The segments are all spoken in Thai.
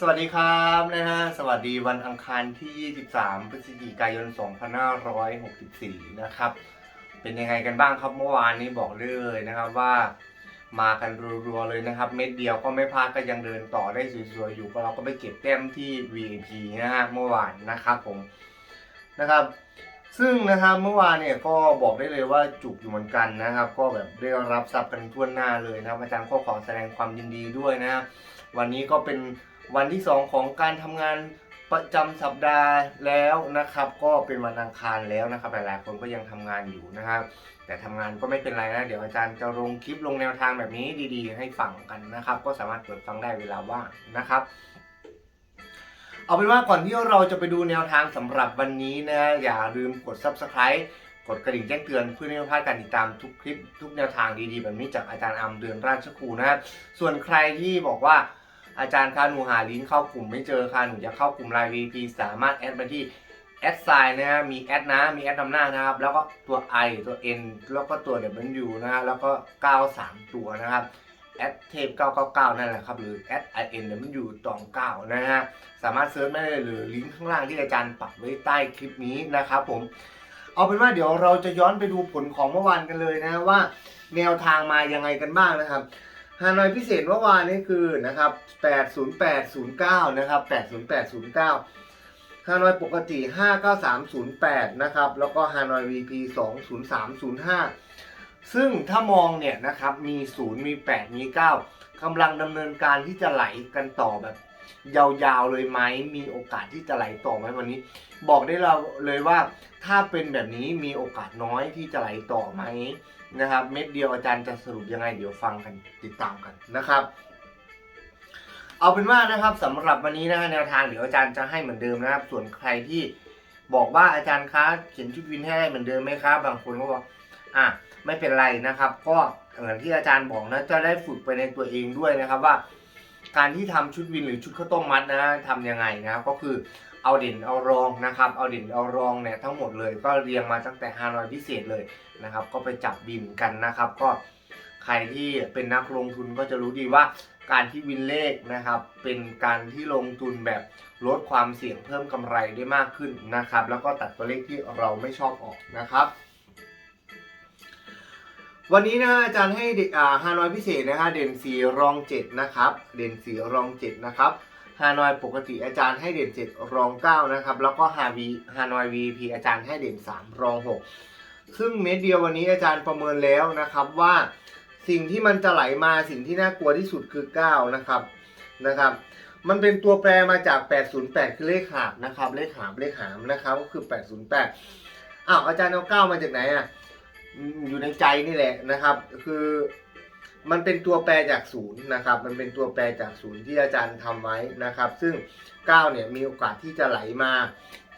สวัสดีครับนะฮะสวัสดีวันอังคารที่ 23 พฤศจิกายน 2564 นะครับ เป็นยังไงกันบ้างครับเมื่อวานนี้บอกเลยนะครับว่ามากันรัวๆเลยนะครับ เม็ดเดียวก็ไม่พลาดก็ยังเดินต่อได้สวยๆอยู่ก็เราก็ไปเก็บแต้มที่ VIP นะฮะเมื่อวานนะครับผมนะครับ ซึ่งนะครับเมื่อวานเนี่ยก็บอกได้เลยว่าจุกอยู่เหมือนกันนะครับ ก็แบบได้รับทรัพย์กันทั่วหน้าเลยนะอาจารย์ก็ขอแสดงความยินดีด้วยนะวันนี้ก็เป็น วันที่ 2 ของการทำงานประจำสัปดาห์แล้วนะครับ ก็เป็นวันอังคารแล้วนะครับ หลายๆ คนก็ยังทำงานอยู่นะครับ แต่ทำงานก็ไม่เป็นไรนะ เดี๋ยวอาจารย์จะลงคลิปลงแนวทางแบบนี้ดีๆ ให้ฟังกันนะครับ ก็สามารถเปิดฟังได้เวลาว่างนะครับเอาเป็นว่าก่อนที่เราจะไปดูแนวทางสำหรับวันนี้นะอย่าลืมกด subscribe กดกระดิ่งแจ้งเตือนเพื่อไม่ให้พลาดการติดตามทุกคลิปทุกแนวทางดีๆ แบบนี้จากอาจารย์อัมเดือนราชครูนะครับส่วนใครที่บอกว่า อาจารย์คะหนูหาลิงก์เข้ากลุ่มไม่เจอค่ะหนูจะเข้ากลุ่มไลน์ VP สามารถแอดไปที่แอดไซน์นะฮะมีแอดนะมีแอดนำหน้านะครับ แล้วก็ตัว I ตัว N แล้วก็ตัว W นะฮะแล้วก็ 93 ตัวนะครับแอดเทป999 นั่นแหละครับ หรือแอด I N W ตอง9นะฮะ สามารถเซิร์ชได้เลยหรือลิงก์ข้างล่างที่อาจารย์ปักไว้ใต้คลิปนี้นะครับผม เอาเป็นว่าเดี๋ยวเราจะย้อนไปดูผลของเมื่อวานกันเลยนะว่า แนวทางมายังไงกันบ้างนะครับ ฮานอยพิเศษเมื่อวานนี้คือนะครับ 80809 นะครับ 80809 ฮานอยปกติ 59308 นะครับ แล้วก็ฮานอย VP 20305 ซึ่งถ้ามองเนี่ยนะครับ มี 0 มี 8 มี 9กำลังดำเนินการที่จะไหลกันต่อแบบ ยาวๆเลยไหมมีโอกาสที่จะไหลต่อไหมวันนี้ บอกได้เราเลยว่าถ้าเป็นแบบนี้มีโอกาสน้อยที่จะไหลต่อไหมนะครับ เม็ดเดียวอาจารย์จะสรุปยังไงเดี๋ยวฟังกันติดตามกันนะครับ เอาเป็นว่านะครับสำหรับวันนี้นะฮะแนวทางเดี๋ยวอาจารย์จะให้เหมือนเดิมนะครับ ส่วนใครที่บอกว่าอาจารย์คะเขียนชุดวินให้ได้เหมือนเดิมไหมครับบางคนก็บอกอะไม่เป็นไรนะครับ ก็เหมือนที่อาจารย์บอกนะจะได้ฝึกไปในตัวเองด้วยนะครับว่า การที่ทำชุดวินหรือชุดข้าวต้มมัดนะทำยังไงนะครับก็คือเอาเด่นเอารองนะครับ เอาเด่นเอารองเนี่ยทั้งหมดเลยก็เรียงมาตั้งแต่ฮานอยพิเศษเลยนะครับ ก็ไปจับบินกันนะครับ ก็ใครที่เป็นนักลงทุนก็จะรู้ดีว่าการที่วินเลขนะครับ เป็นการที่ลงทุนแบบลดความเสี่ยงเพิ่มกำไรได้มากขึ้นนะครับ แล้วก็ตัดตัวเลขที่เราไม่ชอบออกนะครับ วันนี้นะอาจารย์ให้ฮานอยพิเศษนะฮะเด่นสีรองเจ็ดนะครับ เด่นสีรองเจ็ดนะครับฮานอยปกติอาจารย์ให้เด่นเจ็ดรองเก้านะครับ แล้วก็ฮาวีฮานอย VP อาจารย์ให้เด่นสามรองหกซึ่งเม็ดเดียววันนี้อาจารย์ประเมินแล้วนะครับว่าสิ่งที่มันจะไหลมาสิ่งที่น่ากลัวที่สุดคือ 9 นะครับนะครับ มันเป็นตัวแปรมาจาก 808 คือเลขหาบนะครับ เลขหาบเลขหามนะครับก็คือ 808อ้าวอาจารย์เอา9มาจากไหนอะ อยู่ในใจนี่แหละนะครับ คือมันเป็นตัวแปรจากศูนย์นะครับ มันเป็นตัวแปรจากศูนย์ที่อาจารย์ทำไว้นะครับ ซึ่ง 9 เนี่ยมีโอกาสที่จะไหลมา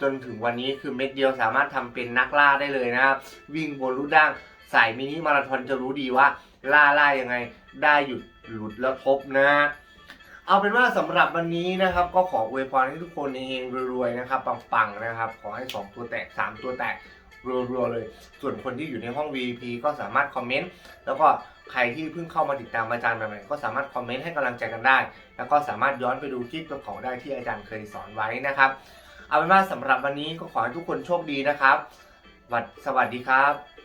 จนถึงวันนี้คือเม็ดเดียวสามารถทำเป็นนักล่าได้เลยนะครับ วิ่งบนลูกด่างสายมินิมาราธอนจะรู้ดีว่า ล่าล่ายังไง ได้หยุดหลุดแล้วทบนะ เอาเป็นว่าสำหรับวันนี้นะครับ ก็ขออวยพรให้ทุกคนเฮงรวยๆนะครับปังๆนะครับ ขอให้ 2 ตัวแตก 3 ตัวแตกรัวๆเลย ส่วนคนที่อยู่ในห้อง VIP ก็สามารถคอมเมนต์แล้วก็ใครที่เพิ่งเข้ามาติดตามอาจารย์ใหม่ๆก็สามารถคอมเมนต์ให้กำลังใจกันได้ แล้วก็สามารถย้อนไปดูคลิปตัวของได้ที่อาจารย์เคยสอนไว้นะครับ เอาเป็นว่าสำหรับวันนี้ก็ขอให้ทุกคนโชคดีนะครับสวัสดีครับ